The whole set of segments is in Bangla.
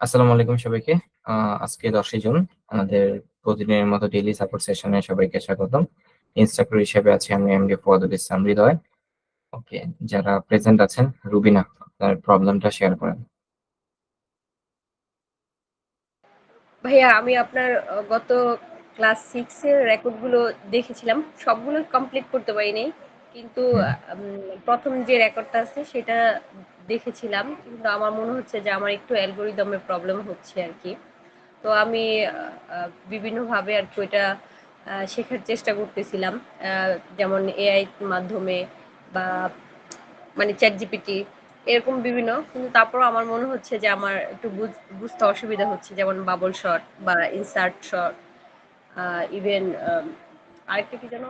আসসালামু আলাইকুম সবাইকে। আজকে দশই জুন আমাদের প্রতিদিনের মতো ডেইলি সাপোর্ট সেশনে সবাইকে স্বাগতম। ইনস্ট্রাক্টর হিসেবে আছি আমি এমডি ফুয়াদুল ইসলাম হৃদয়। ওকে যারা প্রেজেন্ট আছেন রুবিনা আপনার প্রবলেমটা শেয়ার করেন। ভাইয়া আমি আপনার গত ক্লাস সিক্স এর রেকর্ডগুলো দেখেছিলাম। সবগুলো কমপ্লিট করতে পারিনি। কিন্তু প্রথম যে রেকর্ডটা আছে সেটা দেখেছিলাম, কিন্তু আমার মনে হচ্ছে যে আমার একটু অ্যালগোরিদমের প্রবলেম হচ্ছে আর কি। তো আমি বিভিন্নভাবে আর কি ওইটা শেখার চেষ্টা করতেছিলাম যেমন এআই মাধ্যমে বা মানে চ্যাট জিপিটি এরকম বিভিন্ন। কিন্তু তারপর আমার মনে হচ্ছে যে আমার একটু বুঝ- বুঝতে অসুবিধা হচ্ছে, যেমন বাবল শট বা ইনসার্ট শট ইভেন আরেকটা কি যেন?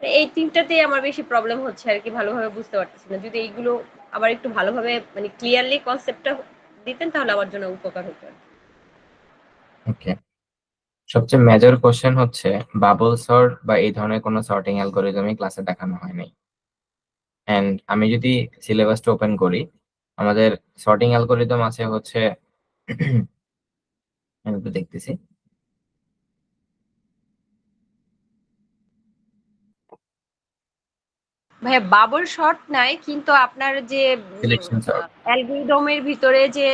এই তিনটাতেই আমার বেশি প্রবলেম হচ্ছে আর কি, ভালোভাবে বুঝতে পারতেছি না। যদি এইগুলো আবার একটু ভালোভাবে মানে ক্লিয়ারলি কনসেপ্টটা দিতেন, তাহলে আমার জন্য উপকার হতো ওকে সবচেয়ে মেজর কোশ্চেন হচ্ছে বাবল সর্ট বা এই ধরনের কোনো সর্টিং অ্যালগোরিদমই ক্লাসে দেখানো হয়নি। এন্ড আমি যদি সিলেবাসটা ওপেন করি, আমাদের সর্টিং অ্যালগোরিদম আছে হচ্ছে, আমি একটু দেখতেছি। ভাইয়া বাবল শট নাই কিন্তু আপনার যে অ্যালগরিদমের ভিতরে যে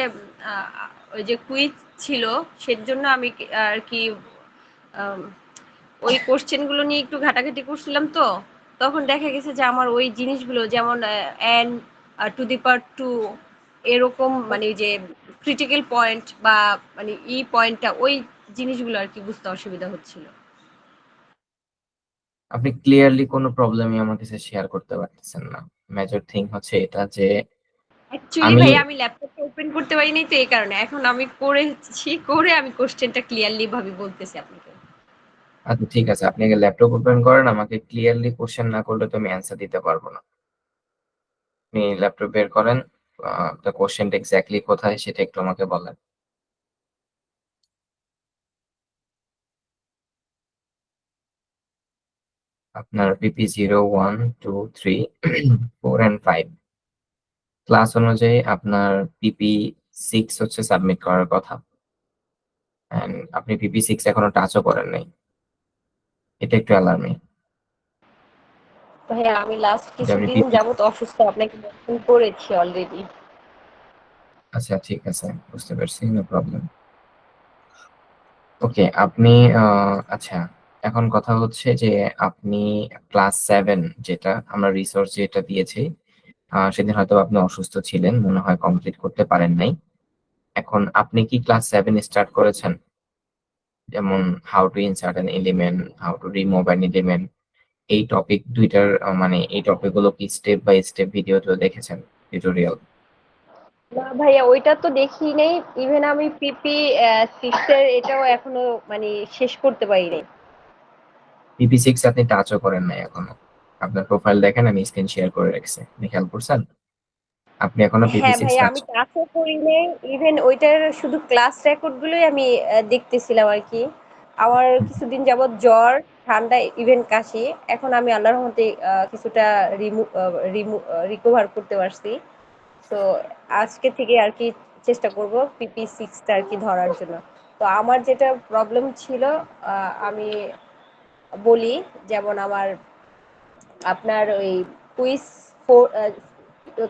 ওই যে কুইজ ছিল সেজন্য আমি আর কি ওই কোশ্চেনগুলো নিয়ে একটু ঘাটাঘাটি করছিলাম তো তখন দেখা গেছে যে আমার ওই জিনিসগুলো যেমন N to the power two এরকম মানে যে ক্রিটিক্যাল পয়েন্ট বা মানে ই পয়েন্টটা ওই জিনিসগুলো আর কি বুঝতে অসুবিধা হচ্ছিল। আপনি ক্লিয়ারলি কোনো প্রবলেমই আমার কাছে শেয়ার করতে পারতেছেন না। মেজর থিং হচ্ছে এটা যে অ্যাকচুয়ালি ভাই আমি ল্যাপটপটা ওপেন করতে পারি নাই তো এই কারণে। এখন আমি করেছি করে আমি কোশ্চেনটা ক্লিয়ারলি ভাবে বলতেছি আপনাকে। আচ্ছা ঠিক আছে। আপনি আগে ল্যাপটপ ওপেন করেন আমাকে ক্লিয়ারলি কোশ্চেন না করলে তো আমি অ্যান্সার দিতে পারব না। আপনি ল্যাপটপ বের করেন কোশ্চেনটা এক্স্যাক্টলি কোথায় সেটা একটু আমাকে বলেন। আপনার PP zero one two three four and five class অনুযায়ী আপনার পিপি সিক্স হচ্ছে সাবমিট করার কথা। And আপনি পিপি সিক্স এখনও টাচও করেন নাই। এটা একটু অ্যালার্মিং ভাইয়া আমি লাস্ট কিছুদিন যাবত অসুস্থ আপনাকে মেনশন করেছি অলরেডি আচ্ছা ঠিক আছে বুঝতে পারছি নো প্রবলেম ওকে আপনি আচ্ছা এখন কথা হচ্ছে যে আপনি ক্লাস সেভেন যেটা আমরা রিসোর্স যেটা দিয়েছি সেদিন হয়তো আপনি অসুস্থ ছিলেন, মনে হয় কমপ্লিট করতে পারেন নাই। এখন আপনি কি ক্লাস সেভেন স্টার্ট করেছেন? যেমন how to insert an element how to remove an element এই টপিক দুইটার মানে এই টপিকগুলো কি স্টেপ বাই স্টেপ ভিডিও তো দেখেছেন টিউটোরিয়াল না ভাইয়া, ওইটা তো দেখি নাই। ইভেন আমি পিপি সিক্স এর এটাও এখনও মানে শেষ করতে পারি নাই। পিপি সিক্স আপনি টাচও করেন নাই এখনও। আপনার প্রোফাইল দেখেন আমি স্ক্রিন শেয়ার করে রেখেছি। আপনি খেয়াল করছেন? আপনি এখনও পিপি হ্যাঁ সিক্স টাচ আমি ক্লাসও করি নাই। ইভেন ওইটার শুধু ক্লাস আমি দেখতেছিলাম আর কি। আমার কিছুদিন যাবত জ্বর ঠান্ডা ইভেন কাশি। এখন আমি আল্লাহর রহমতে কিছুটা রিমু রিকভার করতে পারছি। তো আজকে থেকে আর কি চেষ্টা করব পিপি সিক্সটা আর কি ধরার জন্য। তো আমার যেটা প্রবলেম ছিল আমি বলি, যেমন আমার আপনার ওই কুইজ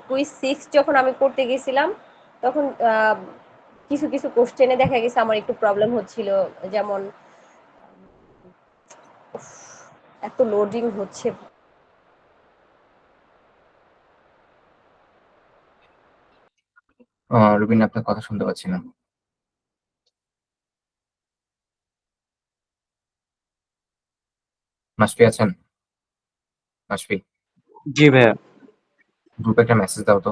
কুইজ সিক্স যখন আমি করতে গেছিলাম, তখন কিছু কিছু কোশ্চেনে দেখা গেছে আমার একটু প্রবলেম হচ্ছিল। যেমন এত লোডিং হচ্ছে। রুবিন, আপনার কথা শুনতে পাচ্ছি না। মাসফি আছেন? মাসফি? জি ভাইয়া। গ্রুপে একটা মেসেজ দাও তো।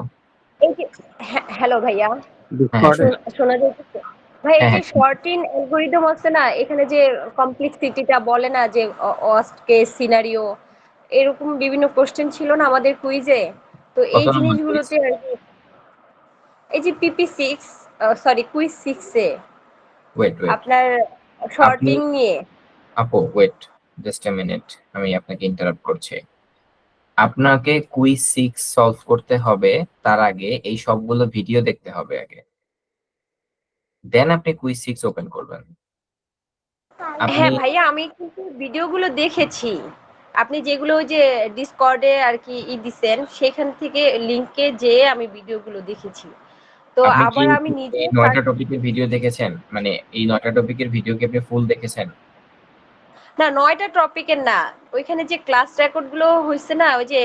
এই যে হ্যালো ভাইয়া। শোনা- শোনা যাচ্ছে? ভাই এই হ্যাঁ, যে হ্যাঁ। শর্টিন অ্যালগোরিদম আছে না এখানে যে কমপ্লেক্সিটিটা বলে না যে ওয়ার্স্ট কেস সিনারিও এরকম বিভিন্ন কোশ্চেন ছিল না আমাদের কুইজে তো এই জিনিসগুলোতে আর কি এই যে পিপি সিক্স সরি কুইজ সিক্সে ওয়েট ওয়েট আপনার শর্টিং নিয়ে। আপু ওয়েট জাস্ট এ মিনিট আমি আপনাকে ইন্টারাপ্ট করছি। আপনাকে কুইজ সিক্স সলভ করতে হবে তার আগে এই সবগুলো ভিডিও দেখতে হবে আগে। দেন আপনি কুইজ সিক্স ওপেন করবেন। হ্যাঁ ভাইয়া আমি কিন্তু ভিডিওগুলো দেখেছি। আপনি যেগুলো যে ডিসকর্ডে আর কি ই দিছেন সেখান থেকে লিংকে যেয়ে আমি ভিডিওগুলো দেখেছি। তো আবার আমি নিজে নয়টা টপিকের ভিডিও দেখেছেন? মানে এই নয়টা টপিকের ভিডিও কি আপনি ফুল দেখেছেন? না নয়টা টপিকের না। ওইখানে যে ক্লাস রেকর্ডগুলো হয়েছে না ওই যে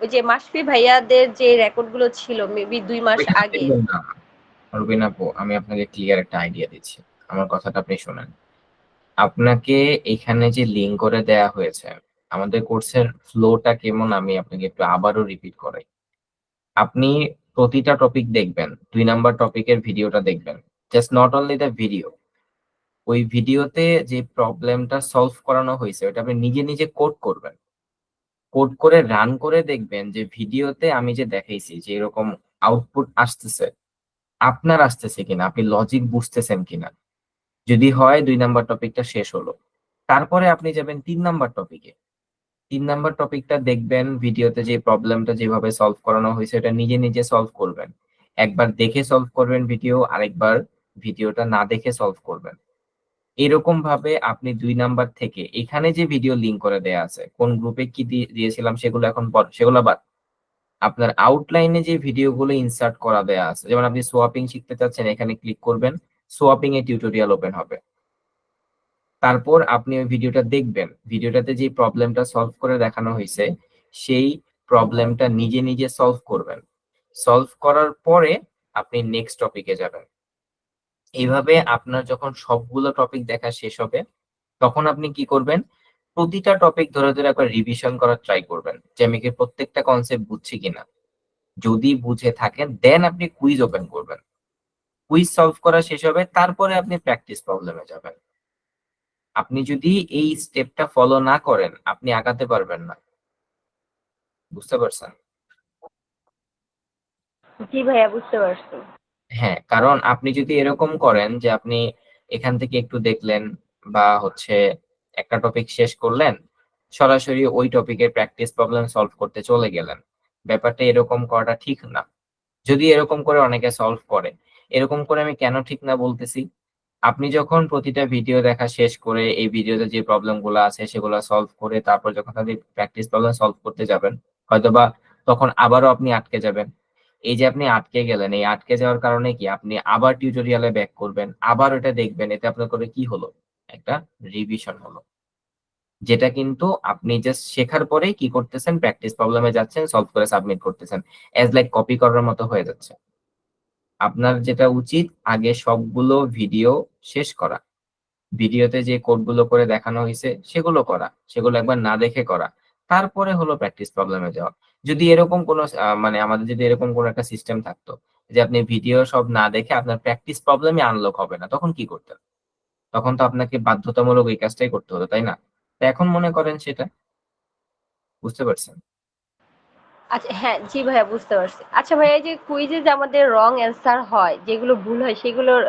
ওই যে মাসফি ভাইয়াদের যে রেকর্ডগুলো ছিল মেবি দুই মাস আগে। না। রুবিন আপু আমি আপনাকে ক্লিয়ার একটা আইডিয়া দিচ্ছি। আমার কথাটা আপনি শুনেন। আপনাকে এখানে যে লিঙ্ক করে দেয়া হয়েছে আমাদের কোর্সের ফ্লোটা কেমন আমি আপনাকে একটু আবারও রিপিট করাই। আপনি প্রতিটা টপিক দেখবেন দুই নাম্বার টপিকের ভিডিওটা দেখবেন। Just not only the video ওই ভিডিওতে যে প্রবলেমটা সলভ করানো হয়েছে ওটা আপনি নিজে নিজে কোড করবেন। কোড করে রান করে দেখবেন যে ভিডিওতে আমি যে দেখাইছি যে এরকম আউটপুট আসতেছে, আপনার আসতেছে কিনা, আপনি লজিক বুঝতেছেন কিনা। যদি হয় দুই নাম্বার টপিকটা শেষ হলো। তারপরে আপনি যাবেন তিন নাম্বার টপিকে তিন নাম্বার টপিকটা দেখবেন, ভিডিওতে যে প্রবলেমটা যেভাবে সলভ করানো হয়েছে এটা নিজে নিজে সলভ করবেন। একবার দেখে সলভ করবেন ভিডিও আরেকবার ভিডিওটা না দেখে সলভ করবেন। এরকম ভাবে আপনি দুই নাম্বার থেকে এখানে যে ভিডিও লিঙ্ক করে দেয়া আছে, কোন গ্রুপে কি দিয়ে- দিয়েছিলাম সেগুলো এখন সেগুলো বাদ। আপনার আউটলাইনে যে ভিডিওগুলো ইনসার্ট করা দেয়া আছে, যেমন আপনি সোয়াপিং শিখতে চাচ্ছেন, এখানে ক্লিক করবেন সোয়াপিং এ টিউটোরিয়াল ওপেন হবে। তারপর আপনি ওই ভিডিওটা দেখবেন। ভিডিওটাতে যে প্রবলেমটা সলভ করে দেখানো হয়েছে, সেই প্রবলেমটা নিজে নিজে সলভ করবেন। সলভ করার পরে আপনি নেক্সট টপিকে যাবেন। এইভাবে আপনার যখন সবগুলো টপিক দেখা শেষ হবে, তখন আপনি কি করবেন? প্রতিটা টপিক ধরে ধরে একবার রিভিশন করার ট্রাই করবেন যে আমি কি প্রত্যেকটা কনসেপ্ট বুঝছি কিনা। যদি বুঝে থাকেন দেন আপনি কুইজ ওপেন করবেন। কুইজ সলভ করা শেষ হবে, তারপরে আপনি প্র্যাকটিস প্রবলেমে যাবেন। আপনি যদি এই স্টেপটা ফলো না করেন, আপনি আগাতে পারবেন না। বুঝতে পারছেন? জি ভাইয়া, বুঝতে পারছি। হ্যাঁ কারণ আপনি যদি এরকম করেন যে আপনি এখান থেকে একটু দেখলেন বা হচ্ছে একটা টপিক শেষ করলেন, সরাসরি ওই টপিকের প্র্যাকটিস প্রবলেম সলভ করতে চলে গেলেন। ব্যাপারটা এরকম করাটা ঠিক না। যদি এরকম করে অনেকে সলভ করে, এরকম করে আমি কেন ঠিক না বলতেছি? আপনি যখন প্রতিটা ভিডিও দেখা শেষ করে এই ভিডিওতে যে প্রবলেমগুলো আছে সেগুলো সলভ করে তারপর যখন আপনি প্র্যাকটিস প্রবলেম সলভ করতে যাবেন, হয়তোবা তখন আবারও আপনি আটকে যাবেন। এই যে আপনি আটকে গেলেন, এই আটকে যাওয়ার কারণে কি আপনি আবার টিউটোরিয়ালে ব্যাক করবেন, আবার ওটা দেখবেন, এতে আপনার করে কি হলো? একটা রিভিশন হলো। যেটা কিন্তু আপনি জাস্ট শেখার পরেই কি করতেছেন প্র্যাকটিস প্রবলেমে যাচ্ছেন সলভ করে সাবমিট করতেছেন। অ্যাজ লাইক কপি করার মতো হয়ে যাচ্ছে। আপনার যেটা উচিত, আগে সবগুলো ভিডিও শেষ করা। ভিডিওতে যে কোডগুলো করে দেখানো হয়েছে সেগুলো করা। সেগুলো একবার না দেখে করা। তারপরে হলো প্র্যাকটিস প্রবলেমে যাওয়া। যদি এরকম কোনো মানে আমাদের যদি এরকম কোনো একটা সিস্টেম থাকতো, যে আপনি ভিডিও সব না দেখে আপনার প্র্যাকটিস প্রবলেমই আনলক হবে না, তখন কি করতেন তখন তো আপনাকে বাধ্যতামূলক এই কাজটাই করতে হতো, তাই না? এখন মনে করেন সেটা। বুঝতে পারছেন? আচ্ছা হ্যাঁ জি ভাইয়া, বুঝতে পারছি। আচ্ছা ভাইয়া যে কুইজে যে আমাদের রং অ্যান্সার হয়, যেগুলো ভুল হয়, সেগুলোর,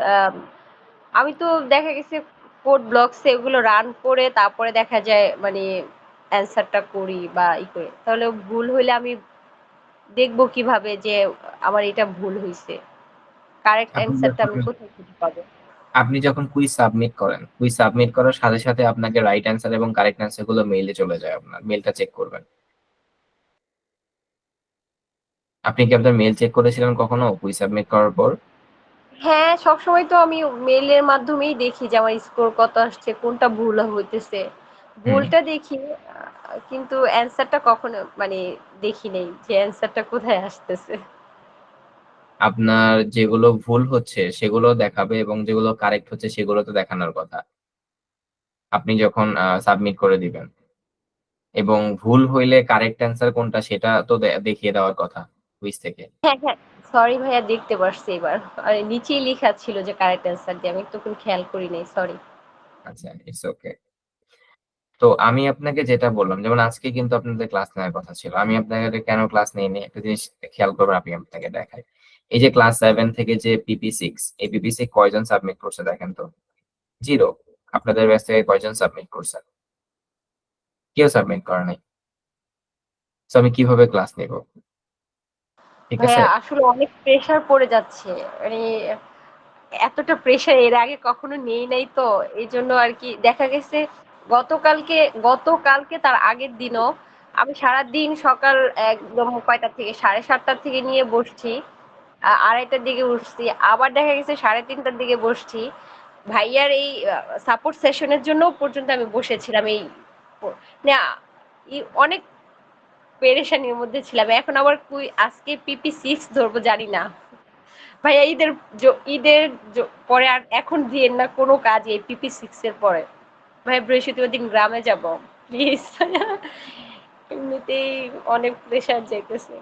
আমি তো দেখা গেছে কোড ব্লকসে এগুলো রান করে তারপরে দেখা যায় মানে অ্যান্সারটা করি বা ই করি। তাহলে ভুল হইলে আমি দেখব কীভাবে যে আমার এটা ভুল হয়েছে কারেক্ট অ্যান্সারটা আমি কোথায় খুঁজে পাবো? আপনি যখন কুইজ সাবমিট করেন কুইজ সাবমিট করার সাথে সাথে আপনাকে রাইট অ্যান্সার এবং কারেক্ট অ্যান্সারগুলো মেইলে চলে যায় আপনার। মেলটা চেক করবেন। আপনি কি আপনার মেইল চেক করেছিলেন কখনো কুইজ সাবমিট করার পর? হ্যাঁ সবসময় তো আমি মেইলের মাধ্যমেই দেখি যে আমার স্কোর কত আসছে কোনটা ভুল হইতেছে। ভুলটা দেখি কিন্তু অ্যান্সারটা কখনো মানে দেখি নেই যে অ্যান্সারটা কোথায় আসতেছে। আপনার যেগুলো ভুল হচ্ছে সেগুলো দেখাবে এবং যেগুলো কারেক্ট হচ্ছে সেগুলো তো দেখানোর কথা। আপনি যখন সাবমিট করে দিবেন। এবং ভুল হইলে কারেক্ট অ্যান্সার কোনটা সেটা তো দেখিয়ে দেওয়ার কথা কুইজ থেকে। হ্যাঁ হ্যাঁ সরি ভাইয়া দেখতে পারছি এবার। আর নিচেই লেখা ছিল যে কারেক্ট অ্যান্সার দিয়ে আমি তখন খেয়াল করি নাই সরি আচ্ছা ইটস ওকে তো আমি আপনাকে যেটা বললাম যেমন আজকে কিন্তু আপনাদের ক্লাস নেওয়ার কথা ছিল আমি আপনাকে কেন ক্লাস নেইনি? একটা জিনিস খেয়াল করবেন আমি আপনাকে দেখাই। এই যে ক্লাস সেভেন থেকে যে পিপি সিক্স এই পিপি সিক্স কয়জন সাবমিট করছে দেখেন তো? জিরো আপনাদের ব্যাচ থেকে কয়জন সাবমিট করছেন কেউ সাবমিট করে নাই। তো আমি কীভাবে ক্লাস নেব? ঠিক আছে? আসলে অনেক প্রেসার পড়ে যাচ্ছে। মানে এতটা প্রেশার এর আগে কখনো নেই নাই তো এই জন্য আর কি দেখা গেছে গতকালকে গতকালকে তার আগের দিনও আমি সারা দিন সকাল একদম কয়টা থেকে, সাড়ে সাতটার থেকে নিয়ে বসছি আড়াইটার দিকে উঠছি, আবার দেখা গেছে সাড়ে তিনটার দিকে বসছি। ভাইয়ার এই সাপোর্ট সেশনের জন্য পর্যন্ত আমি বসেছিলাম এই, না অনেক পেরেশানির মধ্যে ছিলাম। এখন আবার কুই, আজকে পিপি সিক্স ধরবো জানি না। ভাইয়া, ঈদের ঈদের পরে আর এখন দিয়েন না কোনো কাজ এই পিপি সিক্স এর পরে। ভাই বৃহস্পতিবার দিন গ্রামে যাব। প্লিজ এমনিতেই অনেক প্রেশার যাইতেছে।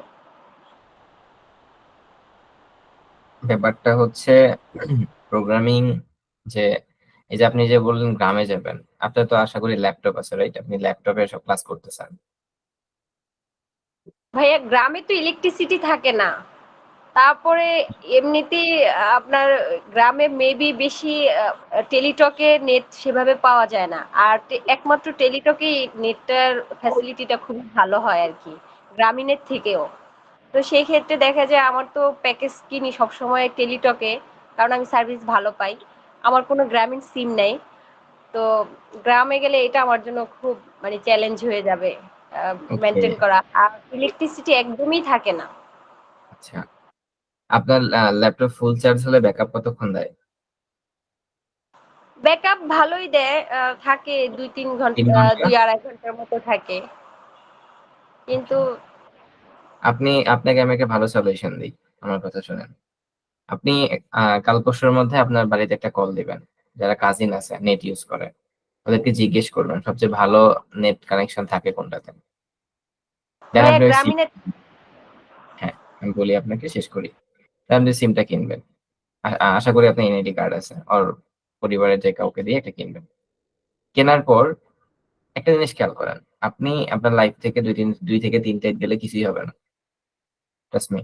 ব্যাপারটা হচ্ছে প্রোগ্রামিং যে এই যে আপনি যে বললেন গ্রামে যাবেন আপনার তো আশা করি ল্যাপটপ আছে রাইট আপনি ল্যাপটপে সব ক্লাস করতেছেন ভাইয়া গ্রামে তো ইলেকট্রিসিটি থাকে না। তারপরে এমনিতেই আপনার গ্রামে মেবি বেশি টেলিটকে নেট সেভাবে পাওয়া যায় না। আর একমাত্র টেলিটকে নেটটার ফ্যাসিলিটিটা খুব ভালো হয় আর কি গ্রামীণের থেকেও। তো সেই ক্ষেত্রে দেখা যায় আমার তো প্যাকেজ কিনি সবসময় টেলিটকে কারণ আমি সার্ভিস ভালো পাই। আমার কোনো গ্রামীণ সিম নেই। তো গ্রামে গেলে এটা আমার জন্য খুব মানে চ্যালেঞ্জ হয়ে যাবে মেনটেন করা। আর ইলেকট্রিসিটি একদমই থাকে না। আচ্ছা। আপনার ল্যাপটপ ফুল চার্জ হলে ব্যাকআপ কতক্ষণ দেয়? ব্যাকআপ ভালোই দেয় থাকে দুই তিন ঘণ্টা? দুই আড়াই ঘণ্টার মতো থাকে। কিন্তু আপনি আপনাকে আমি একটা ভালো সলিউশন দিই আমার কথা শুনেন। আপনি কাল পরশুর মধ্যে আপনার বাড়িতে একটা কল দিবেন যারা কাজিন আছে নেট ইউজ করে। ওদেরকে জিজ্ঞেস করবেন সবচেয়ে ভালো নেট কানেকশন থাকে কোনটাতে? গ্রামীণের হ্যাঁ আমি বলি আপনাকে শেষ করি। আপনি সিমটা কিনবেন। আশা করি আপনার এনআইডি কার্ড আছে আর পরিবারের যে কাউকে দিয়ে একটা কিনবেন। কেনার পর একটা জিনিস খেয়াল করেন, আপনি আপনার লাইফ থেকে দুই তিন, দুই থেকে তিনটা ঈদ গেলে কিছুই হবে না। Me.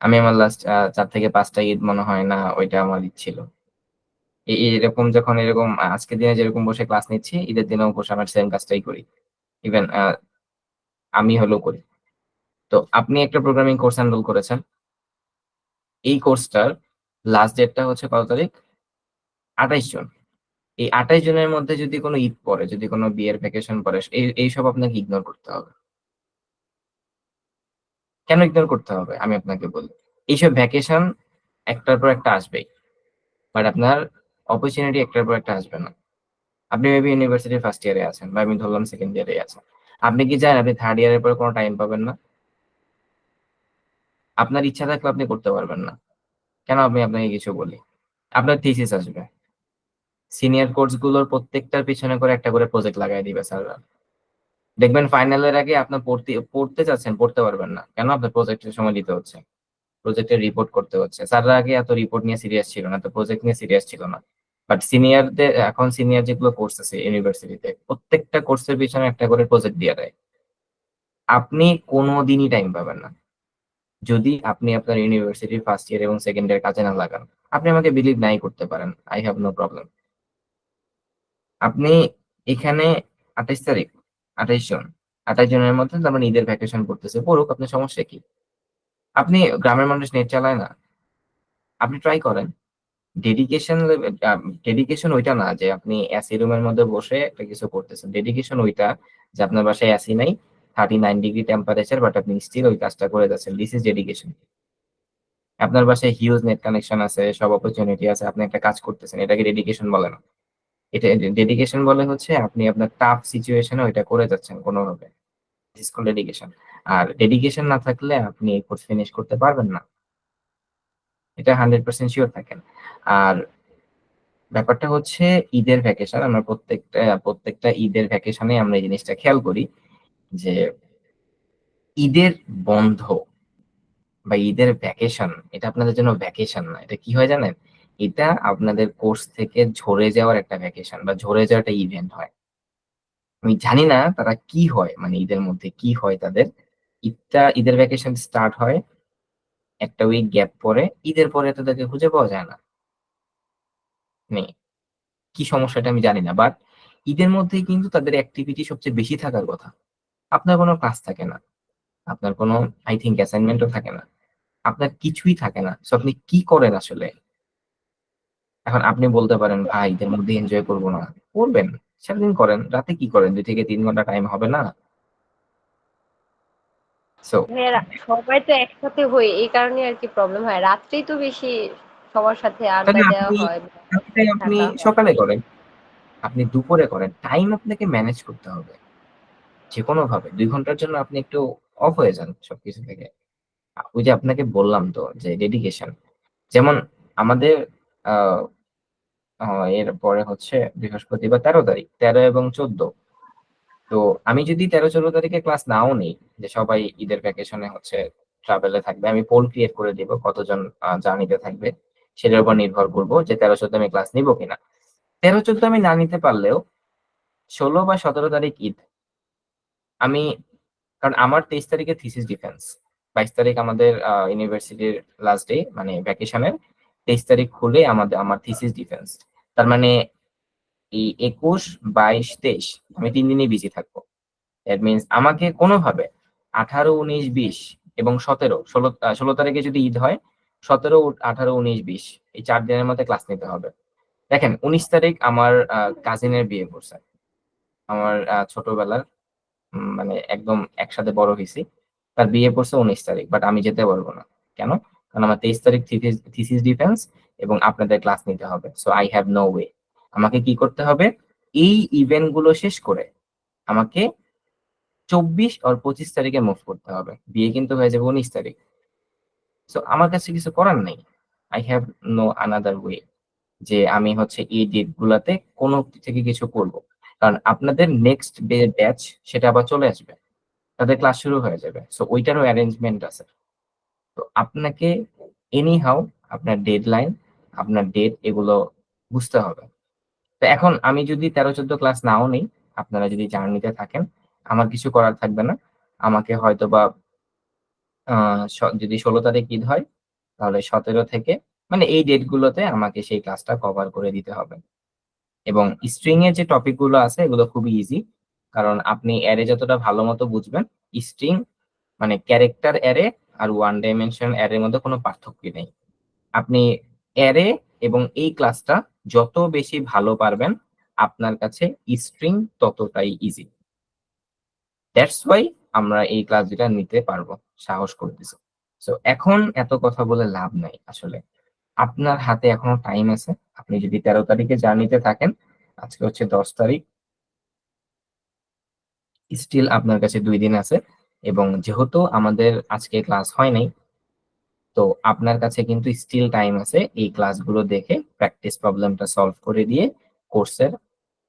আমি আমার লাস্ট চার থেকে পাঁচটা ঈদ মনে হয় না ওইটা আমার ঈদ ছিল। এরকম যখন এরকম আজকের দিনে যেরকম বসে ক্লাস নিচ্ছি, ঈদের দিনেও বসে আমার সেম কাজটাই করি। ইভেন আমি হলেও করি। তো আপনি একটা প্রোগ্রামিং কোর্স এনরোল করেছেন এই কোর্সটার লাস্ট ডেটটা হচ্ছে কত তারিখ? আঠাইশ জন। এই আঠাইশ জনের মধ্যে যদি কোনো ঈদ পড়ে, যদি কোনো বিয়ের ভ্যাকেশন পড়ে, এই এইসব আপনাকে ইগনোর করতে হবে। কেন ইগনোর করতে হবে? আমি আপনাকে বলি। এইসব ভ্যাকেশন একটার পর একটা আসবেই। বাট আপনার অপরচুনিটি একটার পর একটা আসবে না। আপনি মেবি ইউনিভার্সিটির ফার্স্ট ইয়ারে আছেন বা আমি ধরলাম সেকেন্ড ইয়ারে আছেন। আপনি কি জানেন আপনি থার্ড ইয়ারের পরে কোনো টাইম পাবেন না? আপনার ইচ্ছা থাকলে আপনি করতে পারবেন না। কেন আমি আপনাকে কিছু বলি? আপনার থিসিস আসবে। সিনিয়র কোর্সগুলোর প্রত্যেকটার পিছনে করে একটা করে প্রজেক্ট লাগাই দিবে স্যাররা দেখবেন ফাইনালের আগে আপনার পড়তে পড়তে চাচ্ছেন, পড়তে পারবেন না। কেন? আপনার প্রজেক্টের সময় দিতে হচ্ছে। প্রজেক্টের রিপোর্ট করতে হচ্ছে। স্যাররা আগে এত রিপোর্ট নিয়ে সিরিয়াস ছিল না তো প্রজেক্ট নিয়ে সিরিয়াস ছিল না। বাট সিনিয়রদের এখন সিনিয়র যেগুলো কোর্স আছে ইউনিভার্সিটিতে প্রত্যেকটা কোর্সের পিছনে একটা করে প্রজেক্ট দিয়ে দেয়। আপনি কোনো দিনই টাইম পাবেন না। যদি আপনি আপনার ইউনিভার্সিটির ফার্স্ট ইয়ার এবং সেকেন্ড ইয়ার কাজে না লাগান, আপনি আমাকে বিলিভ নাই করতে পারেন। আই হ্যাভ নো প্রবলেম আপনি এখানে আঠাইশ তারিখ, আঠাইশ জন, আঠাইশ জনের মধ্যে তার মানে ঈদের ভ্যাকেশন পড়তেছে পড়ুক, আপনার সমস্যা কি? আপনি গ্রামের মানুষ, নেট চালায় না। আপনি ট্রাই করেন। ডেডিকেশন ডেডিকেশন ওইটা না যে আপনি এসি রুমের মধ্যে বসে একটা কিছু করতেছেন। ডেডিকেশন ওইটা যে আপনার বাসায় এসি নাই thirty nine degree temperature but আপনি স্টিল ওই কাজটা করে যাচ্ছেন। দিস ইজ ডেডিকেশন আপনার বাসায় হিউজ নেট কানেকশন আছে, সব অপরচুনিটি আছে, আপনি একটা কাজ করতেছেন, এটাকে ডেডিকেশন বলে না। এটা ডেডিকেশন বলে হচ্ছে আপনি আপনার টাফ সিচুয়েশনে ওইটা করে যাচ্ছেন কোনোভাবে। ডেডিকেশন আর ডেডিকেশন না থাকলে আপনি এই কোর্স ফিনিশ করতে পারবেন না। এটা হান্ড্রেড পার্সেন্ট শিওর থাকেন। আর ব্যাপারটা হচ্ছে ঈদের ভ্যাকেশন আমরা প্রত্যেকটা প্রত্যেকটা ঈদের ভ্যাকেশনে আমরা এই জিনিসটা খেয়াল করি। যে ঈদের বন্ধ বা ঈদের ভ্যাকেশন এটা আপনাদের জন্য ভ্যাকেশন না। এটা কি হয় জানেন? এটা আপনাদের কোর্স থেকে ঝরে যাওয়ার একটা ভ্যাকেশন বা ঝরে যাওয়ার একটা ইভেন্ট হয়। আমি জানি না তারা কি হয় মানে ঈদের মধ্যে কি হয় তাদের। ঈদটা, ঈদের ভ্যাকেশন স্টার্ট হয় একটা উইক গ্যাপ পরে, ঈদের পরে তাদেরকে খুঁজে পাওয়া যায় না। নেই। কি সমস্যাটা আমি জানি না বাট ঈদের মধ্যে কিন্তু তাদের অ্যাক্টিভিটি সবচেয়ে বেশি থাকার কথা। আপনার কোনো ক্লাস থাকে না। আপনার কোনো আই থিঙ্ক অ্যাসাইনমেন্টও থাকে না। আপনার কিছুই থাকে না। সো আপনি কি করেন আসলে? এখন আপনি বলতে পারেন ভাই এদের মধ্যে এনজয় করব না। করবেন। সারাদিন করেন। রাতে কি করেন? দুই থেকে তিন ঘণ্টা টাইম হবে না? সবাই তো একসাথে হই। এই কারণে আর কি প্রবলেম হয়। রাত্রেই তো বেশি সবার সাথে আড্ডা দেওয়া হয় আপনি। সকালে করেন। আপনি দুপুরে করেন। টাইম আপনাকে ম্যানেজ করতে হবে। যে কোনো ভাবে দুই ঘণ্টার জন্য আপনি একটু অফ হয়ে যান সবকিছু থেকে। ওই যে আপনাকে বললাম তো যে ডেডিকেশন যেমন আমাদের এর পরে হচ্ছে বৃহস্পতিবার তেরো তারিখ, তেরো এবং চোদ্দ। তো আমি যদি তেরো চোদ্দ তারিখে ক্লাস নাও নেই, যে সবাই ঈদের ভ্যাকেশনে হচ্ছে ট্রাভেলে থাকবে, আমি পোল ক্রিয়েট করে দিব কতজন জার্নিতে থাকবে, সেটার উপর নির্ভর করব যে তেরো চোদ্দ আমি ক্লাস নিব কিনা। তেরো চোদ্দ আমি না নিতে পারলেও ষোলো বা সতেরো তারিখ ঈদ আমি, কারণ আমার তেইশ তারিখে থিসিস ডিফেন্স বাইশ তারিখ আমাদের ইউনিভার্সিটির লাস্ট ডে মানে ভ্যাকেশনের তেইশ তারিখ খুলে আমাদের, আমার থিসিস ডিফেন্স তার মানে এই একুশ, বাইশ, তেইশ, আমি তিন দিনই বিজি থাকব। দ্যাট মিনস আমাকে কোনোভাবে আঠারো, উনিশ, বিশ এবং সতেরো, ষোলো ষোলো তারিখে যদি ঈদ হয়, সতেরো আঠারো, উনিশ, বিশ, এই চার দিনের মধ্যে ক্লাস নিতে হবে। দেখেন, উনিশ তারিখ আমার কাজিনের বিয়ে করছে আমার ছোটবেলার মানে একদম একসাথে বড় হয়েছি। তার বিয়ে পড়ছে উনিশ তারিখ বাট আমি যেতে পারব না। কেন? কারণ আমার তেইশ তারিখ থিসিস ডিফেন্স এবং আপনাদের ক্লাস নিতে হবে। So I have no way আমাকে কি করতে হবে? এই ইভেন্টগুলো শেষ করে আমাকে চব্বিশ আর পঁচিশ তারিখে মুভ করতে হবে। বিয়ে কিন্তু হয়ে যাবে উনিশ তারিখ। সো আমার কাছে কিছু করার নেই। I have no another way যে আমি হচ্ছে এই ডেট গুলাতে কোনো থেকে কিছু করব। কারণ আপনাদের নেক্সট ব্যাচ সেটা আবার চলে আসবে। তাদের ক্লাস শুরু হয়ে যাবে। সো ওইটারও অ্যারেঞ্জমেন্ট আছে। তো আপনাকে এনি হাউ আপনার ডেডলাইন আপনার ডেট এগুলো বুঝতে হবে। তো এখন আমি যদি তেরো, চোদ্দ ক্লাস নাও নেই, আপনারা যদি জার্নিতে থাকেন, আমার কিছু করার থাকবে না। আমাকে হয়তো বা যদি ষোলো তারিখ ঈদ হয়, তাহলে সতেরো থেকে মানে এই ডেটগুলোতে আমাকে সেই ক্লাসটা কভার করে দিতে হবে। এবং স্ট্রিং এর যে টপিকগুলো আছে, এগুলো খুবই ইজি কারণ আপনি অ্যারে যতটা ভালো মতো বুঝবেন স্ট্রিং মানে ক্যারেক্টার অ্যারে আর ওয়ান ডাইমেনশন অ্যারের মধ্যে কোনো পার্থক্য নেই। আপনি অ্যারে এবং এই ক্লাসটা যত বেশি ভালো পারবেন, আপনার কাছে স্ট্রিং ততটাই ইজি দ্যাটস ওয়াই আমরা এই ক্লাস দুটা নিতে পারব, সাহস করে করতেছি। সো এখন এত কথা বলে লাভ নাই, আসলে। আপনার হাতে এখনও টাইম আছে। আপনি যদি তেরো তারিখে জার্নিতে থাকেন আজকে হচ্ছে দশ তারিখ। স্টিল আপনার কাছে দুই দিন আছে এবং যেহেতু আমাদের আজকে ক্লাস হয় নাই তো আপনার কাছে কিন্তু স্টিল টাইম আছে এই ক্লাসগুলো দেখে প্র্যাকটিস প্রবলেমটা সলভ করে দিয়ে কোর্সের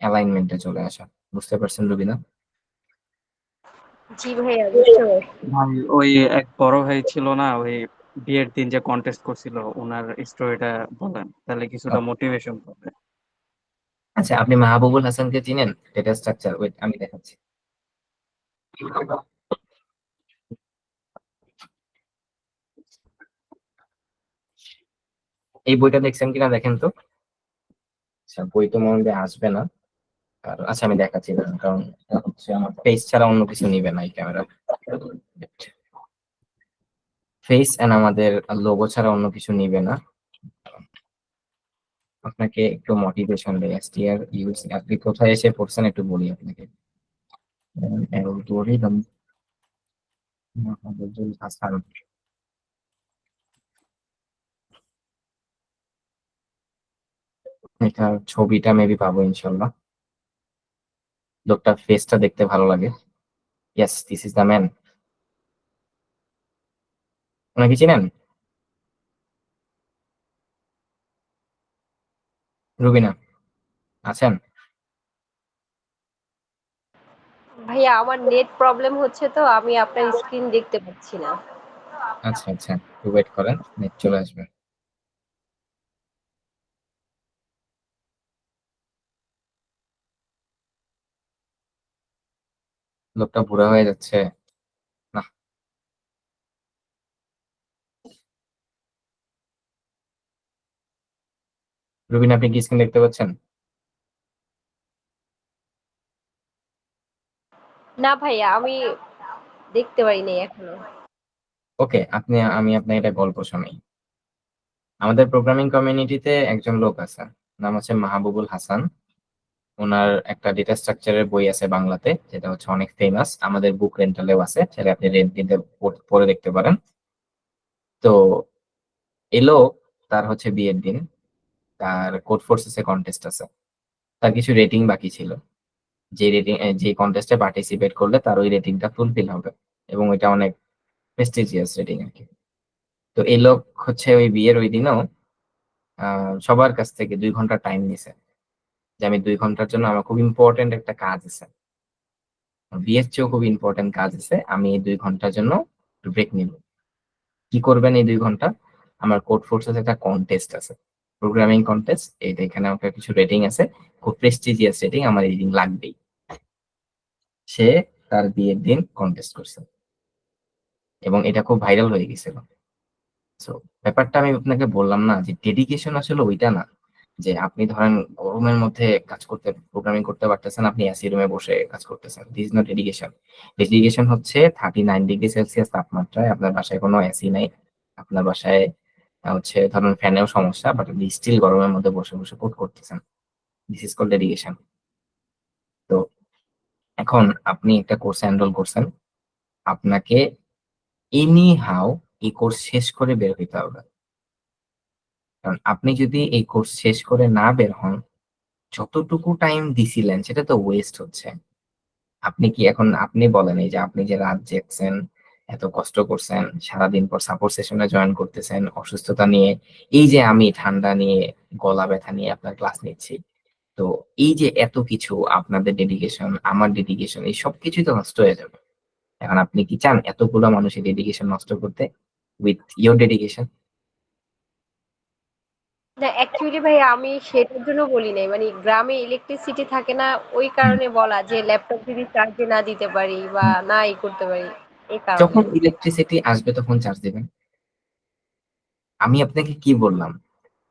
অ্যালাইনমেন্টে চলে আসা। বুঝতে পারছেন রুবিনা? জি ভাই ওই এক বড় ভাই ছিল না ওই বিয়ের দিন যে কন্টেস্ট করছিল ওনার স্টোরিটা বলেন তাহলে কিছুটা মোটিভেশন পাবে। আচ্ছা আপনি মাহবুবুল হাসানকে চিনেন? ডেটা স্ট্রাকচার ওয়েট আমি দেখাচ্ছি। এই বইটা দেখছেন কিনা দেখেন তো? আচ্ছা বই তো মনে আসবে না। আর আচ্ছা আমি দেখাচ্ছি না কারণ হচ্ছে আমার ফেস ছাড়া অন্য কিছু নিবে না এই ক্যামেরা ফেস এন্ড আমাদের লোগো ছাড়া অন্য কিছু নিবে না। আপনাকে একটু মোটিভেশন দেয় এসটিআর ইউজ আপনি কোথায় এসে পড়ছেন একটু বলি আপনাকে। অ্যালগোরিদম মাহবুবুল হাসান এটার ছবিটা মেবি পাবো ইনশাল্লাহ। লোকটার ফেসটা দেখতে ভালো লাগে। Yes this is the man ওনাকে চিনেন? রুবিনা আছেন? ভাইয়া আমার নেট প্রবলেম হচ্ছে তো আমি আপনার স্ক্রিন দেখতে পাচ্ছি না। আচ্ছা আচ্ছা একটু ওয়েট করেন নেট চলে আসবে। লোকটা বুড়া হয়ে যাচ্ছে না রুবিন আপনি কি স্ক্রিন দেখতে পাচ্ছেন? না ভাইয়া আমি দেখতে পারি নাই এখনও। ওকে আপনি আমি আপনাকে একটা গল্প শোনাই আমাদের প্রোগ্রামিং কমিউনিটিতে একজন লোক আছে নাম হচ্ছে মাহবুবুল হাসান। ওনার একটা ডেটা স্ট্রাকচারের বই আছে বাংলাতে যেটা হচ্ছে অনেক ফেমাস আমাদের বুক রেন্টালেও আছে সেটা আপনি রেন্ট নিতে পড়- পড়ে দেখতে পারেন। তো এলো তার হচ্ছে বিয়ের দিন। তার কোড ফোর্সেসে কন্টেস্ট আছে। তার কিছু রেটিং বাকি ছিল। যে রেটিং যে কন্টেস্টে পার্টিসিপেট করলে তার ওই রেটিংটা ফুলফিল হবে। এবং ওইটা অনেক প্রেস্টিজিয়াস রেটিং আর কি। তো এই লোক হচ্ছে ওই বিয়ের ওই দিনও সবার কাছ থেকে দুই ঘণ্টা টাইম নিছে। যে আমি দুই ঘণ্টার জন্য আমার খুব ইম্পর্টেন্ট একটা কাজ আছে। বিয়ের চেয়েও খুব ইম্পর্টেন্ট কাজ আছে, আমি এই দুই ঘণ্টার জন্য ব্রেক নিব। কি করবেন এই দুই ঘণ্টা? আমার কোড ফোর্সেস একটা কন্টেস্ট আছে। প্রোগ্রামিং কন্টেস্ট এইটা এখানে আমার কিছু রেটিং আছে, খুব প্রেস্টিজিয়াস রেটিং আমার রেটিং লাগবেই। সে তার বিয়ের দিন কন্টেস্ট করছে। এবং এটা খুব ভাইরাল হয়ে গেছিল সো ব্যাপারটা আমি আপনাকে বললাম না যে ডেডিকেশন আসলে ওইটা না। যে আপনি ধরেন গরমের মধ্যে কাজ করতে প্রোগ্রামিং করতে পারতেছেন, আপনি এসি রুমে বসে কাজ করতেছেন। দিস নট ডেডিকেশন ডেডিকেশন হচ্ছে থার্টি নাইন ডিগ্রি সেলসিয়াস তাপমাত্রায়, আপনার বাসায় কোনো এসি নাই। আপনার বাসায় হচ্ছে ধরুন ফ্যানেও সমস্যা বাট আপনি স্টিল গরমের মধ্যে বসে বসে কোড করতেছেন। দিস ইজ কল ডেডিকেশন তো এখন আপনি একটা কোর্সে এনরোল করছেন, আপনাকে এনি হাউ এই কোর্স শেষ করে বের হইতে হবে। কারণ আপনি যদি এই কোর্স শেষ করে না বের হন, যতটুকু টাইম দিছিলেন, সেটা তো ওয়েস্ট হচ্ছে। আপনি কি এখন, আপনি বলেন এই যে আপনি যে রাত জেগছেন এত কষ্ট করছেন সারাদিন পর সাপোর্ট সেশনে জয়েন করতেছেন অসুস্থতা নিয়ে এই যে আমি ঠান্ডা নিয়ে গলা ব্যথা নিয়ে আপনার ক্লাস নিচ্ছি। তো এই যে এত কিছু আপনাদের ডেডিকেশন আমার ডেডিকেশন এই সব কিছুই তো নষ্ট হয়ে যাবে। এখন আপনি কি চান এতগুলো মানুষের ডেডিকেশন নষ্ট করতে? উইথ ইয়োর ডেডিকেশন না অ্যাকচুয়ালি ভাই আমি সেটার জন্য বলি নাই। মানে গ্রামে ইলেকট্রিসিটি থাকে না ওই কারণে বলা যে ল্যাপটপ যদি চার্জে না দিতে পারি বা না ই করতে পারি যখন ইলেকট্রিসিটি আসবে তখন চার্জ দেবেন। আমি আপনাকে কি বললাম?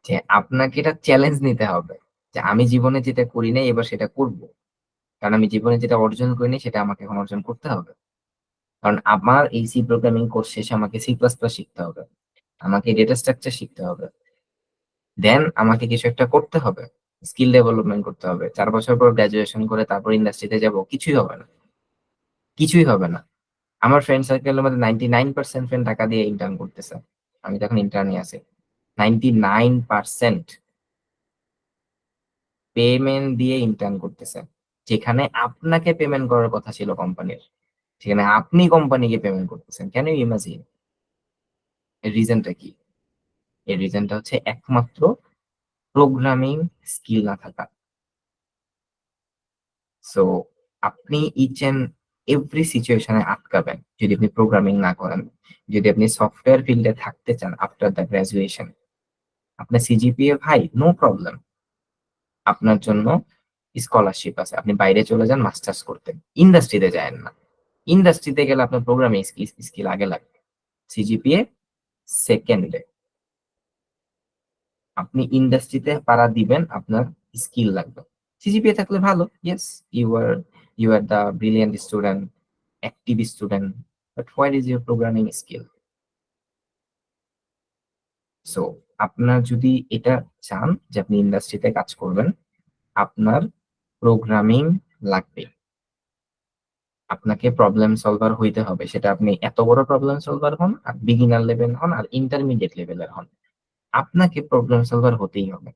যে আপনাকে এটা চ্যালেঞ্জ নিতে হবে। যে আমি জীবনে যেটা করি নাই, এবার সেটা করব। কারণ আমি জীবনে যেটা অর্জন করিনি সেটা আমাকে এখন অর্জন করতে হবে। কারণ আমার এই সি প্রোগ্রামিং কোর্স শেষে আমাকে সি প্লাস প্লাস শিখতে হবে। আমাকে ডেটা স্ট্রাকচার শিখতে হবে। দেন আমাকে কিছু একটা করতে হবে। স্কিল ডেভেলপমেন্ট করতে হবে। চার বছর পর গ্রাজুয়েশন করে তারপর ইন্ডাস্ট্রিতে যাব, কিছুই হবে না। কিছুই হবে না। আমার ফ্রেন্ড সার্কেলের মধ্যে নাইনটি নাইন পার্সেন্ট ফ্রেন্ড টাকা দিয়ে ইন্টার্ন করতেছে। আমি তখন ইন্টার্নে আছি। নাইনটি নাইন পার্সেন্ট পেমেন্ট দিয়ে ইন্টার্ন করতেছে। যেখানে আপনাকে পেমেন্ট করার কথা ছিল কোম্পানির সেখানে আপনি কোম্পানিকে পেমেন্ট করতেছেন। কেন ইমাজিন এর রিজনটা কি? এর রিজনটা হচ্ছে একমাত্র প্রোগ্রামিং স্কিল না থাকা। সো আপনি ইচ এন্ড এভরি সিচুয়েশনে আটকাবেন, যদি আপনি প্রোগ্রামিং না করেন, যদি আপনি সফটওয়্যার ফিল্ডে থাকতে চান আফটার দ্য গ্রাজুয়েশন আপনার সিজিপিএ ভাই নো প্রবলেম আপনার জন্য স্কলারশিপ আছে। আপনি বাইরে চলে যান মাস্টার্স করতে। ইন্ডাস্ট্রিতে যায় না। ইন্ডাস্ট্রিতে গেলে আপনার প্রোগ্রামিং স্কিল আগে লাগবে। সিজিপিএ সেকেন্ডে আপনি ইন্ডাস্ট্রিতে পারা দিবেন, আপনার স্কিল লাগবে। সিজিপিএ থাকলে ভালো yes you are you are the brilliant student active student but where is your programming skill so আপনার যদি এটা চান যে আপনি ইন্ডাস্ট্রিতে কাজ করবেন, আপনার প্রোগ্রামিং লাগবে। আপনাকে প্রবলেম সলভার হইতে হবে। সেটা আপনি এত বড় প্রবলেম সলভার হন, আর বিগিনার লেভেল হন, আর ইন্টারমিডিয়েট লেভেলের হন। আপনাকে প্রবলেম সলভার হতেই হবে।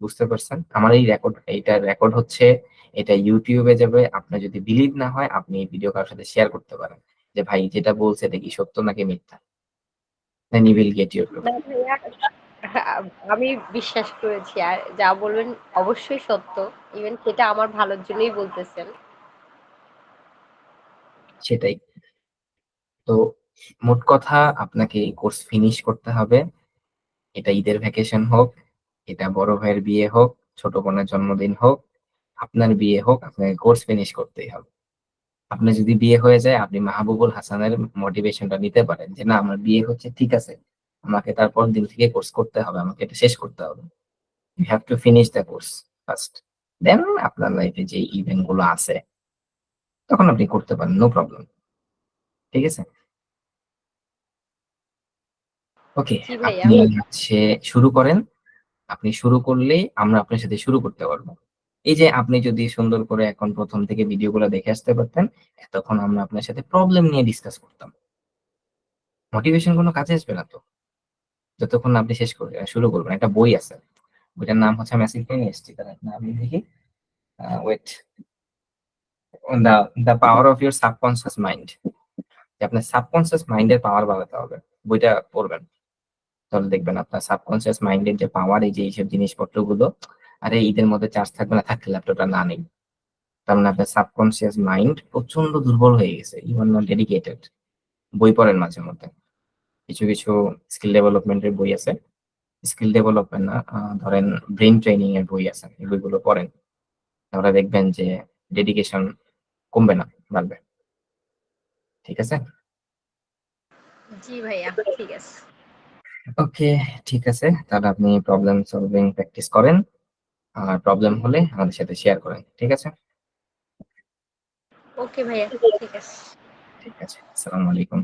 বুঝতে পারছেন? আমার এই রেকর্ড এইটা রেকর্ড হচ্ছে এটা ইউটিউবে যাবে। আপনার যদি বিলিভ না হয় আপনি এই ভিডিও কারোর সাথে শেয়ার করতে পারেন। যে ভাই যেটা বলছে এটা কি সত্য নাকি মিথ্যা? Then you will get your আমি বিশ্বাস করেছি। আর যা বলবেন অবশ্যই সত্য। ইভেন সেটা আমার ভালোর জন্যই বলতেছেন। সেটাই। তো মোট কথা আপনাকে এই কোর্স ফিনিশ করতে হবে। এটা ঈদের ভ্যাকেশন হোক এটা বড় ভাইয়ের বিয়ে হোক ছোট বোনের জন্মদিন হোক আপনার বিয়ে হোক আপনাকে কোর্স ফিনিশ করতেই হবে। আপনার যদি বিয়ে হয়ে যায় আপনি মাহবুবুল হাসানের মোটিভেশনটা নিতে পারেন যে না আমার বিয়ে হচ্ছে ঠিক আছে। আমাকে তারপর দিন থেকে কোর্স করতে হবে আমাকে এটা শেষ করতে হবে। You have to finish the course first then আপনার লাইফে যে ইভেন্টগুলো আছে তখন আপনি করতে পারেন নো প্রবলেম ঠিক আছে? ওকে আপনি হচ্ছে শুরু করেন। আপনি শুরু করলেই আমরা আপনার সাথে শুরু করতে পারব। এই যে আপনি যদি সুন্দর করে এখন প্রথম থেকে ভিডিওগুলো দেখে আসতে পারতেন, এতক্ষণ আমরা আপনার সাথে প্রবলেম নিয়ে ডিসকাস করতাম। মোটিভেশন কোনো কাজে আসবে না তো। যতক্ষণ আপনি শেষ করে শুরু করবেন। একটা বই আছে। বইটার নাম হচ্ছে আমি আজকে নিয়ে এসেছি। দাঁড়ান না আমি দেখি। Wait. The the power of your subconscious mind. আপনার সাবকনসিয়াস মাইন্ডের পাওয়ার বাড়াতে হবে। বইটা পড়বেন। তাহলে দেখবেন আপনার সাবকনসিয়াস মাইন্ডের যে পাওয়ার এই যে এইসব জিনিসপত্রগুলো, আরে ঈদের মধ্যে চার্জ থাকবে না থাকলে ল্যাপটপটা না নেই। তার মানে আপনার সাবকনসিয়াস মাইন্ড প্রচণ্ড দুর্বল হয়ে গেছে। You are not dedicated. বই পড়েন মাঝে মধ্যে। কিছু, কিছু স্কিল ডেভেলপমেন্ট এর বই আছে। স্কিল ডেভেলপমেন্ট না ধরেন ব্রেইন ট্রেনিং এর বই আছে। এই বইগুলো পড়েন। তাহলে দেখবেন যে ডেডিকেশন কমবে না, বাড়বে। ঠিক আছে? জি ভাইয়া, ঠিক আছে। ওকে, ঠিক আছে। তাহলে আপনি প্রবলেম সলভিং প্র্যাকটিস করেন। আর প্রবলেম হলে আমাদের সাথে শেয়ার করেন। ঠিক আছে? ওকে ভাইয়া, ঠিক আছে। ঠিক আছে। আসসালামু আলাইকুম।